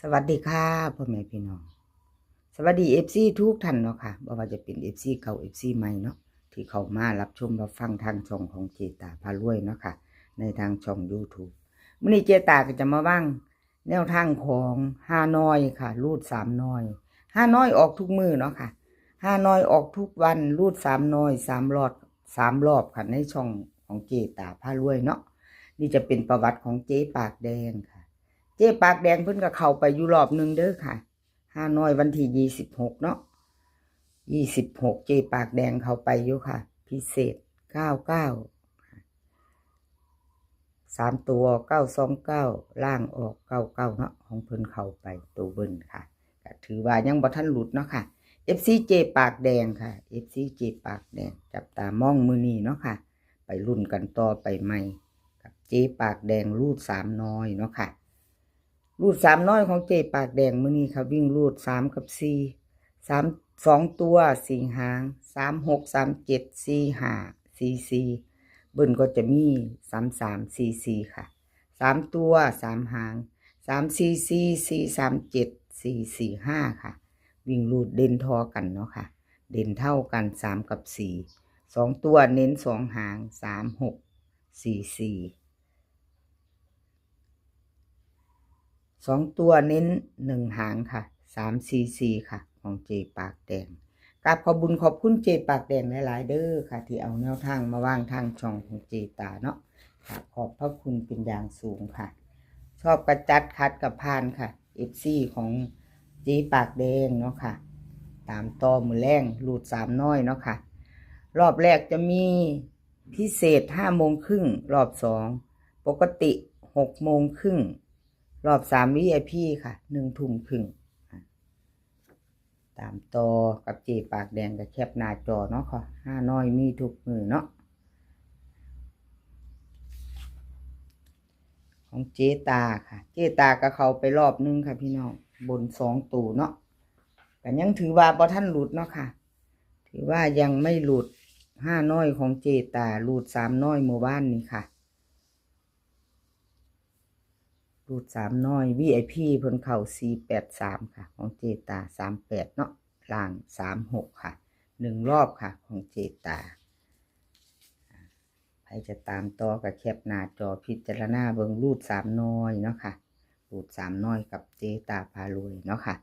สวัสดีค่ะพ่อแม่พี่น้อง สวัสดีเอฟซีทุกท่านเนาะค่ะบ่ว่าจะเป็นเอฟซีเก่าเอฟซีใหม่เนาะที่เข้ามารับชมรับฟังทางช่องของเจตาพารวยเนาะค่ะ ในทางช่อง YouTube มื้อนี้เจตาก็จะมาว่าง แนวทางของฮาน้อยค่ะ รูดสามน้อยฮาน้อยออกทุกมือเนาะค่ะฮาน้อยออกทุกวันรูดสามน้อยสามรอบสามรอบค่ะในช่องของเจตาพารวยเนาะนี่จะเป็นประวัติของเจ๊ปากแดงค่ะ เจ๊ปากแดงเพิ่นก็เข้าไปอยู่รอบหนึ่งเด้อค่ะห้าน้อยวันที่ยี่สิบหกเนาะยี่สิบหกเจ๊ปากแดงเข้าไปอยู่ค่ะ พิเศษเก้าเก้าสามตัวเก้าสองเก้าล่างออกเก้าเก้าเนาะของเพิ่นเข้าไปตัวเบิ้นค่ะถือว่ายังบ่ทันหลุดเนาะค่ะ FC เจปากแดงค่ะ FC เจปากแดง จับตามองมือนี้เนาะค่ะ ไปรุ่นกันต่อไปใหม่ กับเจปากแดงรูดสามน้อยเนาะค่ะ รูดสามน้อยของเจปากแดงมือนี้ค่ะ วิ่งรูดสามกับสี่สามสองตัวสี่หางสามหกสามเจ็ดสี่ห้าสี่สี่เบิ่นก็จะมีสามสามสี่สี่ค่ะสามตัวสามหางสามสี่สี่สี่สามเจ็ดสี่สี่ห้าค่ะ วิ่งรูดเด่นทอกันเนาะค่ะ เด่นเท่ากันสามกับสี่สองตัวเน้นสองหางสามหกสี่สี่ สองตัวเน้นหนึ่งหางค่ะสามซีซีค่ะ ของเจปากแดงกราบขอบุญขอบคุณเจปากแดงหลาย ๆ เด้อค่ะ ที่เอาแนวทางมาวางทางช่องของเจตาเนาะค่ะขอบพระคุณเป็นอย่างสูงค่ะ ชอบกระจัดคัดกับพานค่ะเอฟซีของเจปากแดงเนาะค่ะ ตามต่อมือแรงรูดสามน้อยเนาะค่ะ รอบแรกจะมีพิเศษห้าโมงครึ่งรอบสองปกติหกโมงครึ่ง รอบสามวิไอพีค่ะหนึ่งทุ่มครึ่งตามต่อกับเจปากแดงกับแคบหน้าจอเนาะค่ะห้าน้อยมีทุกมือเนาะของเจตาค่ะ เจตาก็เขาไปรอบนึงค่ะ พี่น้องบนสองตูเนาะแต่ยังถือว่าบอท่านหลุดเนาะค่ะ ถือว่ายังไม่หลุดห้าน้อยของเจตาหลุดสามน้อยเมื่อวานนี้ค่ะ รูดสามน้อย VIP เพิ่นเข่า4 8 3ค่ะ ของเจตา38เนาะล่าง36ค่ะหนึ่งรอบค่ะ ของเจตาใครจะตามต่อกับแคปหน้าจอพิจารณาเบิงรูดสามน้อยเนาะค่ะ รูดสามน้อยกับเจตาพารวยเนาะค่ะ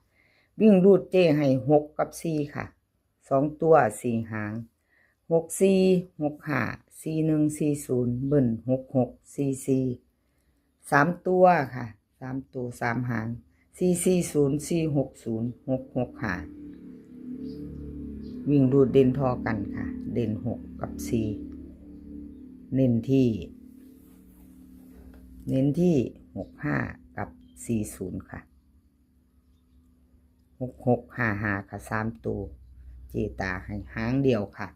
วิ่งรูดเจให้หกกับสี่ค่ะสองตัวสี่หางหกสี่หกห้าสี่หนึ่งสี่ศูนย์เบิ่นหกหกสี่สี่ สามตัวค่ะสามตัวสามหางสี่สี่ศูนย์สี่หกศูนย์หกหกห้าวิ่งรูดเด่นทอกันค่ะ เด่นหกกับสี่เน้นที่ เน้นที่หกห้ากับสี่ศูนย์ค่ะหกหกห้าห้าค่ะสามตัวเจตาให้หางเดียวค่ะ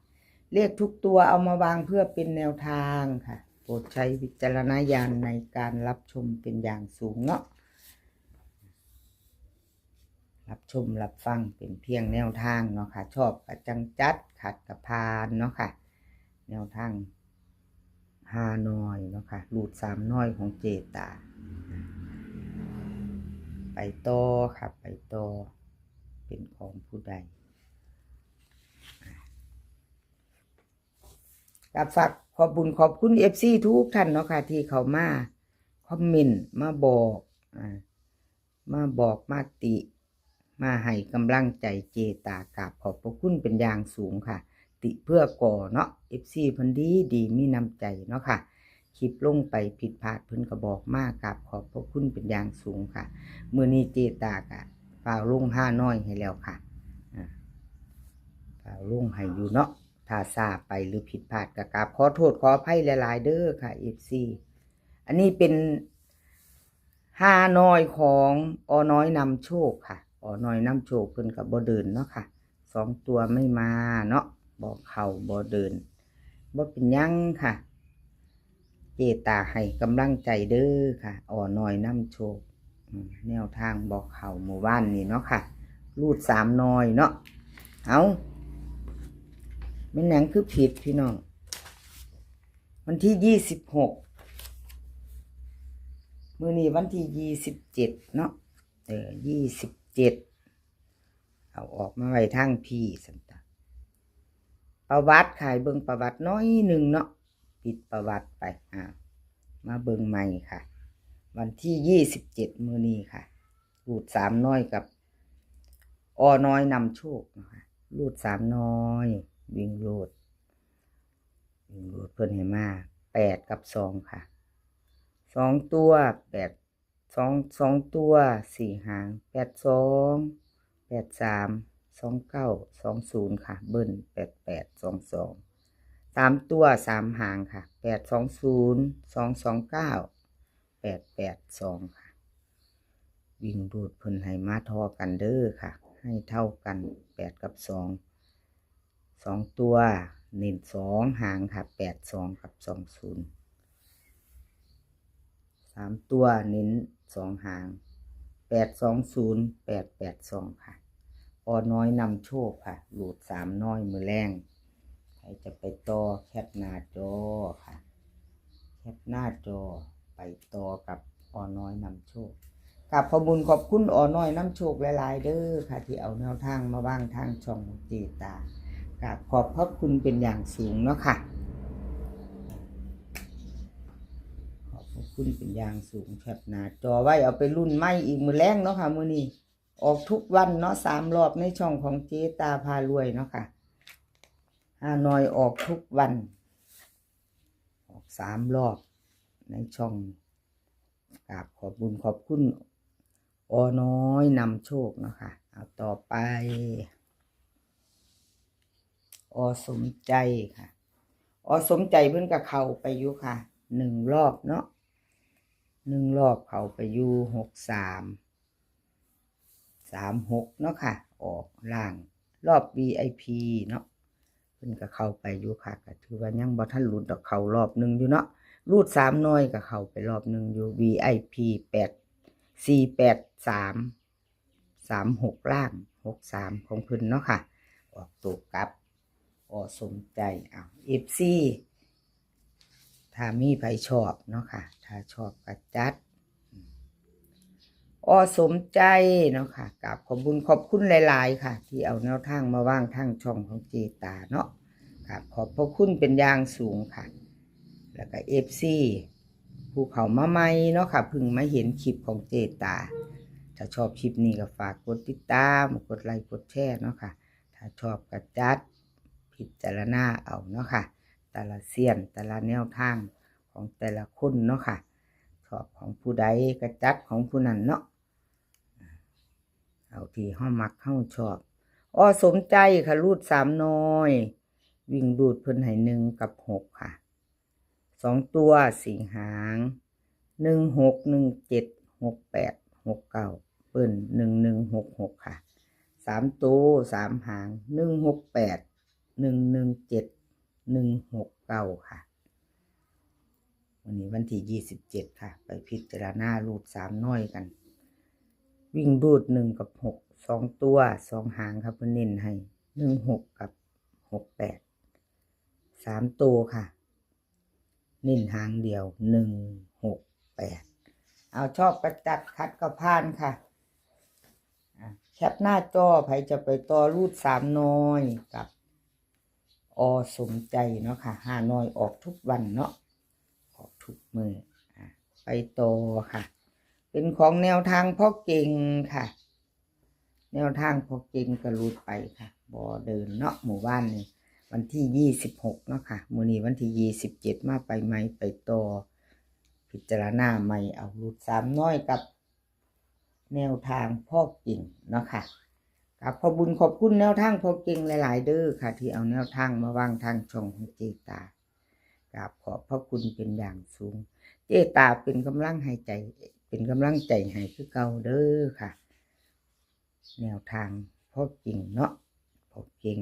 เลขทุกตัวเอามาวางเพื่อเป็นแนวทางค่ะ โปรดใช้วิจารณญาณในการรับชมเป็นอย่างสูงเนาะรับชมรับฟังเป็นเพียงแนวทางเนาะค่ะ ชอบกับจังจัดขัดกับพานเนาะค่ะ แนวทางฮานอยเนาะค่ะรูดสามน้อยของเจตา ไปต่อค่ะ ไปต่อเป็นของผู้ใด กับฝากขอบบุญขอบคุณเอฟซีทุกท่านเนาะค่ะ ที่เขามาคอมเมนต์มาบอกอ่ามาบอกมาติ มาให้กำลังใจเจตากราบขอบพระคุณเป็นอย่างสูงค่ะ ติเพื่อก่อเนาะเอฟซีพิ่นดีดีมีน้ำใจเนาะค่ะคลิปลงไปผิดพลาดเพิ่นก็บอกมากกราบขอบพระคุณเป็นอย่างสูงค่ะเมื่อนี้เจตากะฝ่าวลงห้าน้อยให้แล้วค่ะฝ่าวลงให้อยู่เนาะ ถ้าทราบไปหรือผิดพลาดก็กราบขอโทษขออภัยหลาย ๆ เด้อค่ะ FC อันนี้เป็นห้าน้อยของออน้อยนำโชคค่ะออน้อยนำโชคเพิ่นกับบ่เดินเนาะค่ะสองตัวไม่มาเนาะบ่เข่าบ่เดินบ่เป็นยังค่ะ เจตาให้กำลังใจเด้อค่ะออน้อยนำโชคแนวทางบอกเข่าหมู่บ้านนี่เนาะค่ะรูดสามน้อยเนาะเอา มันหนังคือผิดพี่น้อง วันที่ยี่สิบหกมือนี้วันที่ยี่สิบเจ็ดเนาะเออยี่สิบเจ็ดเอาออกมาไว้ทางพี่สันตะประวัติขายเบิงประวัติน้อยหนึ่งเนาะปิดประวัติไปอ่ามาเบิงใหม่ค่ะ วันที่ยี่สิบเจ็ดมือนี้ค่ะรูดสามน้อยกับอน้อยนำโชคนะคะรูดสามน้อย วิ่งรูดวิ่งรูดเพิ่นให้มาแปดกับสองค่ะสองตัวแปดสองสองตัวสี่หางแปดสองแปดสามสองเก้าสองศูนย์ค่ะ เบิ้ลแปดแปดสองสองสามตัวสามหางค่ะแปดสองศูนย์สองสองเก้าแปดแปดสองค่ะ วิ่งรูดเพิ่นให้มาทอกันเด้อค่ะ ให้เท่ากันแปดกับสอง สองตัวเน้นสองหางค่ะแปดสองกับสองศูนย์สามตัวเน้นสองหางแปดสองศูนย์แปดแปดสองค่ะออน้อยนำโชคค่ะหลุดสามน้อยมือแรงใครจะไปต่อแคปหน้าจอค่ะ แคปหน้าจอไปต่อกับออน้อยนำโชคกับขอบุญขอบคุณออน้อยนำโชคหลาย ๆ เด้อค่ะ ที่เอาแนวทางมาบ้างทางช่องเจตา กับขอบพระคุณเป็นอย่างสูงเนาะค่ะขอบพระคุณเป็นอย่างสูงแคบหนาจอไว้เอาไปรุ่นไหมอีกมือแรงเนาะค่ะมือนี้ออกทุกวันเนาะสามรอบในช่องของเจตาพารวยเนาะค่ะฮานอยออกทุกวัน ออกสามรอบในช่องกราบขอบบุญขอบคุณออน้อยนำโชคเนาะค่ะเอาต่อไป อสมใจค่ะ อสมใจเพิ่นกับเขาไปอยู่ค่ะหนึ่งรอบเนาะหนึ่งรอบเขาไปอยู่หกสามสามหกเนาะค่ะ ออกล่างรอบ VIP เนาะเพิ่นกับเขาไปอยู่ค่ะก็ถือว่ายังบ่ทันหลุดดอกเขารอบหนึ่งอยู่เนาะรูดสามน้อยกับเขาไปรอบหนึ่งอยู่ VIP แปดสี่แปดสามสามหกล่างหกสามของเพิ่นเนาะค่ะ ออกตัวกลับ อสมใจอ้าเอฟซีถ้ามีใครชอบเนาะค่ะ ถ้าชอบก็จัดอสมใจเนาะค่ะกับขอบคุญขอบคุณหลาย ๆ ค่ะ ที่เอาแนวทางมาว่างทางช่องของเจตาเนาะกับขอบพระคุณเป็นอย่างสูงค่ะ แล้วก็เอฟซีภูเขามาใหม่เนาะค่ะพึ่งมาเห็นคลิปของเจตา ถ้าชอบคลิปนี้ก็ฝากกดติดตาม กดไลค์กดแชร์เนาะค่ะ ถ้าชอบก็จัด พิจารณาเอาเนาะค่ะ แต่ละเสียนแต่ละแนวทางของแต่ละคนเนาะค่ะชอบของผู้ใดก็จัดของผู้นั้นเนาะเอาที่ห้ามักเข้าชอบอ้อสมใจค่ะรูดสามน้อย วิ่งรูดเพิ่นให้หนึ่งกับหกค่ะสองตัวสี่หางหนึ่งหกหนึ่งเจ็ดหกแปดหกเก้าเปิ้นหนึ่งหนึ่งหกหกค่ะสามตัวสามหางหนึ่งหกแปด หนึ่งหนึ่งเจ็ดหนึ่งหกเก้าค่ะ วันนี้วันที่ยี่สิบเจ็ดค่ะ ไปพิจารณารูดสามน้อยกัน วิ่งรูดหนึ่งกับหกสองตัวสองหางครับเพิ่นเน้นให้หนึ่งหกกับหกแปดสามตัวค่ะ เน้นหางเดียวหนึ่งหกแปดเอาชอบประจัดคัดกระพานค่ะแคปหน้าจอใครจะไปต่อรูดสามน้อยกับ อสมใจเนาะค่ะหาน้อยออกทุกวันเนาะออกทุกมือไปต่อค่ะ เป็นของแนวทางพ่อเก่งค่ะ แนวทางพ่อเก่งก็รูดไปค่ะบอเดินเนาะหมู่บ้านนี่วันที่ยี่สิบหกเนาะค่ะมือนี้วันที่ยี่สิบเจ็ดมาไปไหมไปต่อพิจารณาใหม่เอารูดสามน้อยกับแนวทางพ่อเก่งเนาะค่ะ กับขอบุญขอบคุณแนวทางพอเก่งหลายๆ เด้อค่ะ ที่เอาแนวทางมาวางทางช่องของเจตากับขอบพระคุณเป็นอย่างสูง เจตาเป็นกำลังให้ใจ เป็นกำลังใจให้คือเก่าเด้อค่ะ แนวทางพอเก่งเนาะพอเก่ง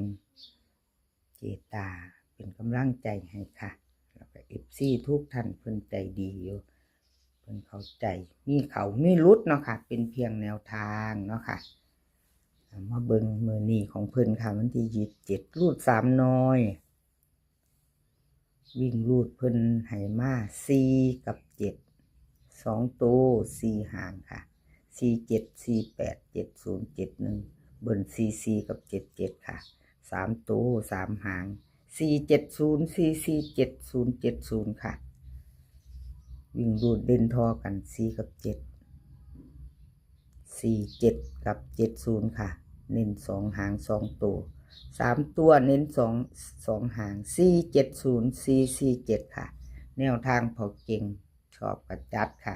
เจตาเป็นกำลังใจให้ค่ะแล้วก็เอฟซีทุกท่านเพิ่นใจดีอยู่เพิ่นเข้าใจมีเขามีรุดเนาะค่ะ เป็นเพียงแนวทางเนาะค่ะ มาเบิงมือนีของเพิ่นค่ะวันที่ยี่สิบเจ็ดรูดสามน้อย วิ่งรูดเพิ่นไหมาสี่กับเจ็ดสองตัวสี่หางค่ะสี่เจ็ดสี่แปดเจ็ดศูนย์เจ็ดหนึ่งเบินสี่สี่กับเจ็ดเจ็ดค่ะสามตัวสามห่างสี่เจ็ดศูนย์สี่สี่เจ็ดศูนย์เจ็ดศูนย์ค่ะ วิ่งรูดเด่นทอกันสี่กับเจ็ดสี่เจ็ดกับเจ็ดศูนย์ค่ะ เน้นสองหางสองตัวสามตัวเน้นสองสองหางสี่เจ็ดศูนย์สี่สี่เจ็ดค่ะ แนวทางพอเก่งชอบกระจัดค่ะ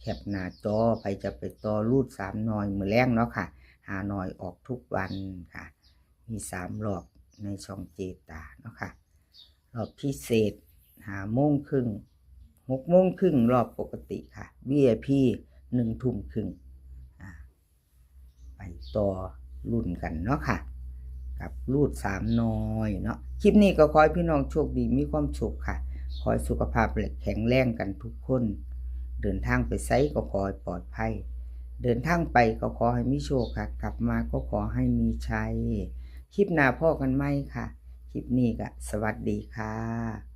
แคปหน้าจอไปจะไปต่อรูดสามหน่อยมือแรงเนาะค่ะหาหน่อยออกทุกวันค่ะ มีสามรอบในช่องเจตาเนาะค่ะรอบพิเศษหาโมงครึ่งหกโมงครึ่งรอบปกติค่ะ VIP หนึ่งทุ่มครึ่งไปต่อ รุ่นกันเนาะค่ะ กับรูดสามน้อยเนาะคลิปนี้ก็ขอให้พี่น้องโชคดีมีความสุขค่ะขอให้สุขภาพแข็งแรงกันทุกคน เดินทางไปไซก็ขอให้ปลอดภัย เดินทางไปก็ขอให้มีโชคค่ะ กลับมาก็ขอให้มีชัยคลิปหน้าพ่อกันไหมค่ะ คลิปนี้ก็สวัสดีค่ะ